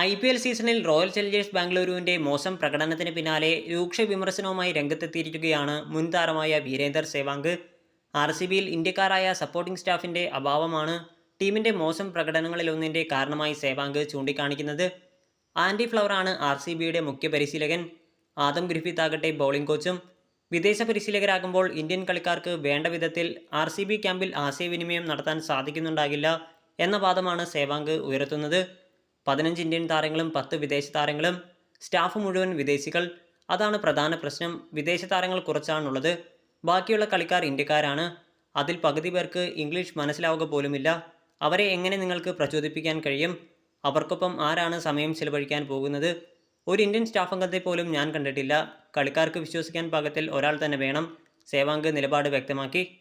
I P L സീസണിൽ royal challengers ബാംഗ്ലൂരുവിന്റെ മോശം പ്രകടനത്തിന് പിന്നാലെ രൂക്ഷ വിമർശനവുമായി രംഗത്തെത്തിയിരിക്കുകയാണ് മുൻ താരമായ വീരേന്ദർ സേവാങ്ക്. ആർ സി ബിയിൽ ഇന്ത്യക്കാരായ സപ്പോർട്ടിംഗ് സ്റ്റാഫിന്റെ അഭാവമാണ് ടീമിന്റെ മോശം പ്രകടനങ്ങളിലൊന്നിന്റെ കാരണമായി സേവാങ്ക് ചൂണ്ടിക്കാണിക്കുന്നത്. ആൻഡി ഫ്ലവറാണ് ആർ സി ബിയുടെ മുഖ്യ പരിശീലകൻ. ആദം ഗ്രിഫിത്ത് ആകട്ടെ ബൗളിംഗ് കോച്ചും വിദേശ പരിശീലകരാകുമ്പോൾ ഇന്ത്യൻ കളിക്കാർക്ക് വേണ്ട വിധത്തിൽ ആർ സി ബി ക്യാമ്പിൽ ആശയവിനിമയം നടത്താൻ സാധിക്കുന്നുണ്ടാകില്ല എന്ന വാദമാണ് സേവാങ്ക് ഉയർത്തുന്നത്. പതിനഞ്ച് ഇന്ത്യൻ താരങ്ങളും പത്ത് വിദേശ താരങ്ങളും സ്റ്റാഫ് മുഴുവൻ വിദേശികൾ. അതാണ് പ്രധാന പ്രശ്നം. വിദേശ താരങ്ങൾ കുറച്ചാണുള്ളത്. ബാക്കിയുള്ള കളിക്കാർ ഇന്ത്യക്കാരാണ്. അതിൽ പകുതി പേർക്ക് ഇംഗ്ലീഷ് മനസ്സിലാവുക പോലുമില്ല. അവരെ എങ്ങനെ നിങ്ങൾക്ക് പ്രചോദിപ്പിക്കാൻ കഴിയും? അവർക്കൊപ്പം ആരാണ് സമയം ചിലവഴിക്കാൻ പോകുന്നത്? ഒരു ഇന്ത്യൻ സ്റ്റാഫ് അംഗത്തെ പോലും ഞാൻ കണ്ടിട്ടില്ല. കളിക്കാർക്ക് വിശ്വസിക്കാൻ പാകത്തിൽ ഒരാൾ തന്നെ വേണം. സേവാങ്ക് നിലപാട് വ്യക്തമാക്കി.